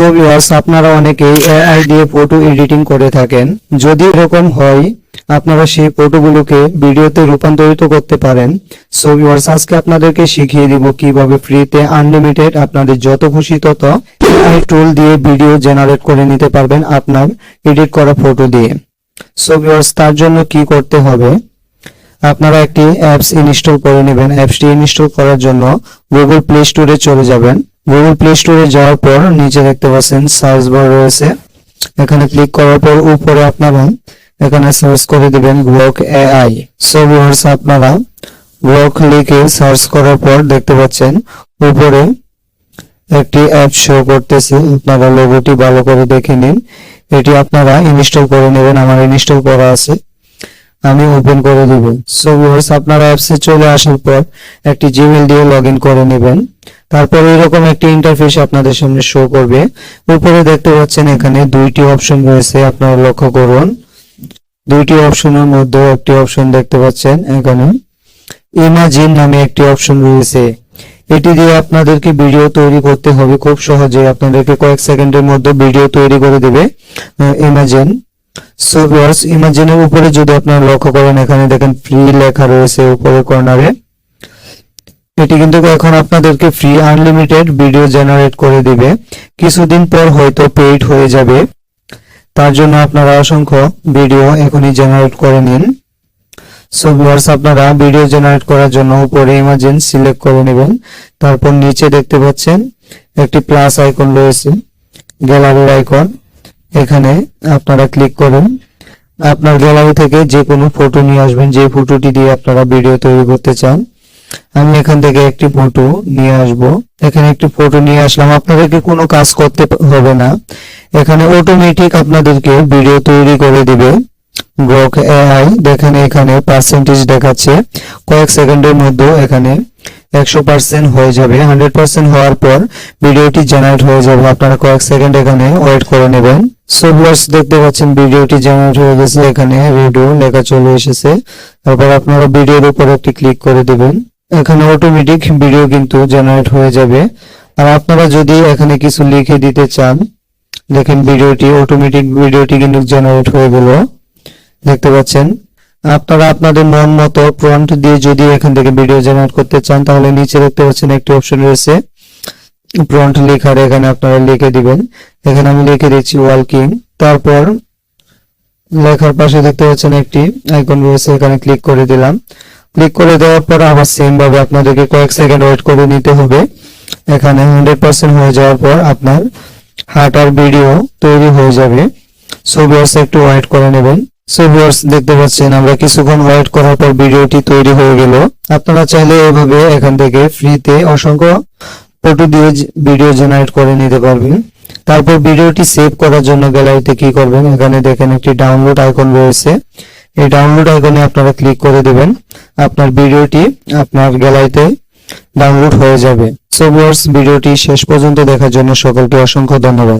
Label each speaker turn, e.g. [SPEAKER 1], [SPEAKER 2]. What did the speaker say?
[SPEAKER 1] So viewers আপনারা অনেকেই AI দিয়ে ফটো এডিটিং করে থাকেন। যদি এরকম হয়, আপনারা সেই ফটোগুলোকে ভিডিওতে রূপান্তরিত করতে পারেন। সো ভিউয়ার্স আজকে আপনাদেরকে শিখিয়ে দিব কীভাবে ফ্রিতে আনলিমিটেড আপনাদের যত খুশি তত এআই টুল দিয়ে ভিডিও জেনারেট করে নিতে পারবেন আপনার এডিট করা ফটো দিয়ে। সো ভিউয়ার্স তার জন্য কি করতে হবে? আপনারা একটি অ্যাপস ইনস্টল করে নেবেন। অ্যাপসটি ইনস্টল করার জন্য গুগল প্লে স্টোরে চলে যাবেন। গুগল প্লে স্টোরে যাওয়ার পর নিচে দেখতে পাচ্ছেন সার্চ বার রয়েছে। এখানে ক্লিক করার পর উপরে আপনারা এখানে সার্চ করে দিবেন গ্লক এআই সো ভিউয়ার্স আপনারা গ্লক লিখে সার্চ করার পর দেখতে পাচ্ছেন উপরে একটি অ্যাপ শো করতেছে। আপনারা লোগোটি ভালো করে দেখে নিন। এটি আপনারা ইনস্টল করে নেবেন। আমার ইনস্টল করা আছে। আমি ওপেন করে দিব। সো ভিউয়ার্স আপনারা অ্যাপসে চলে আসার পর একটি জিমেল দিয়ে লগ করে নেবেন। তারপর এরকম একটি ইন্টারফেস আপনাদের সামনে শো করবে। উপরে দেখতে পাচ্ছেন এখানে দুইটি অপশন রয়েছে, আপনারা লক্ষ্য করুন। দুইটি অপশনের মধ্যে একটি অপশন দেখতে পাচ্ছেন এখানে। ইমাজিন নামে একটি অপশন রয়েছে। এটি দিয়ে আপনাদেরকে ভিডিও তৈরি করতে হবে। খুব সহজে আপনাদেরকে কয়েক সেকেন্ডের মধ্যে ভিডিও তৈরি করে দেবে ইমাজিন সো ভিউয়ার্স ইমাজিনের উপরে যদি আপনারা লক্ষ্য করেন, এখানে দেখেন ফ্রি লেখা রয়েছে উপরে কর্নারে এটি কিন্তু এখন আপনাদেরকে ফ্রি আনলিমিটেড ভিডিও জেনারেট করে দিবে। কিছুদিন পর হয়তো পেইড হয়ে যাবে। তার জন্য আপনারা অসংখ্য ভিডিও এখনই জেনারেট করে নিন। সো ভিউয়ার্স আপনারা ভিডিও জেনারেট করার জন্য উপরে ইমাজিন সিলেক্ট করে নেবেন। তারপর নিচে দেখতে পাচ্ছেন একটি প্লাস আইকন রয়েছে গ্যালারির আইকন এখানে আপনারা ক্লিক করুন। আপনার গ্যালারি থেকে যে কোনো ফটো নিয়ে আসবেন, যে ফটোটি দিয়ে আপনারা ভিডিও তৈরি করতে চান। আমি এখান থেকে একটি ফটো নিয়ে আসব। এখানে একটি ফটো নিয়ে আসলাম। আপনাদেরকে কোনো কাজ করতে হবে না। এখানে অটোমেটিক আপনাদেরকে ভিডিও তৈরি করে দিবে। ব্লক এআই দেখেন এখানে পার্সেন্টেজ দেখাচ্ছে। কয়েক সেকেন্ডের মধ্যে এখানে একশো পার্সেন্ট হয়ে যাবে। হান্ড্রেড পার্সেন্ট হওয়ার পর ভিডিওটি জেনারেট হয়ে যাবে। আপনারা কয়েক সেকেন্ড এখানে ওয়েট করে নেবেন। সো ভিউয়ার্স দেখতে পাচ্ছেন ভিডিওটি জেনারেট হয়ে গেছে। এখানে ভিডিও লেখা চলে এসেছে। তারপর আপনারা ভিডিওর উপর একটি ক্লিক করে দিবেন। এখানে অটোমেটিক ভিডিও কিন্তু জেনারেট হয়ে যাবে। আর আপনারা যদি এখানে কিছু লিখে দিতে চান, দেখেন ভিডিওটি অটোমেটিক ভিডিওটি কিন্তু জেনারেট হয়ে গেল। দেখতে পাচ্ছেন? আপনারা আপনাদের মন মতো প্রম্পট দিয়ে যদি এখান থেকে ভিডিও জেনারেট করতে চান, তাহলে নিচে দেখতে পাচ্ছেন একটি অপশন রয়েছে। প্রম্পট লেখার, এখানে আপনারা লিখে দিবেন। এখানে আমি লিখে দিচ্ছি ওয়ালকিং তারপর লেখার পাশে দেখতে পাচ্ছেন একটি আইকন রয়েছে, এখানে ক্লিক করে দিলাম। ক্লিক করে দেওয়ার পর আবার সেম ভাবে আপনাদেরকে কয়েক সেকেন্ড ওয়েট করে নিতে হবে। এখানে হান্ড্রেড পার্সেন্ট হয়ে যাওয়ার পর আপনার হার্ট আর ভিডিও তৈরি হয়ে যাবে। সো ভিউয়ার্স একটু ওয়েট করে নেবেন। সো ভিউয়ার্স দেখতে পাচ্ছেন আমরা কিছুক্ষণ ওয়েট করার পর ভিডিওটি তৈরি হয়ে গেল। আপনারা চাইলে এভাবে এখান থেকে ফ্রিতে অসংখ্য ফটো দিয়ে ভিডিও জেনারেট করে নিতে পারবেন। তারপর ভিডিওটি সেভ করার জন্য গ্যালারিতে কি করবেন? এখানে দেখেন একটি ডাউনলোড আইকন রয়েছে। এই ডাউনলোড আইকনে আপনারা ক্লিক করে দেবেন, আপনার ভিডিওটি আপনার গ্যালারিতে ডাউনলোড হয়ে যাবে। সো ভিউয়ার্স ভিডিওটি শেষ পর্যন্ত দেখার জন্য সকলকে অসংখ্য ধন্যবাদ।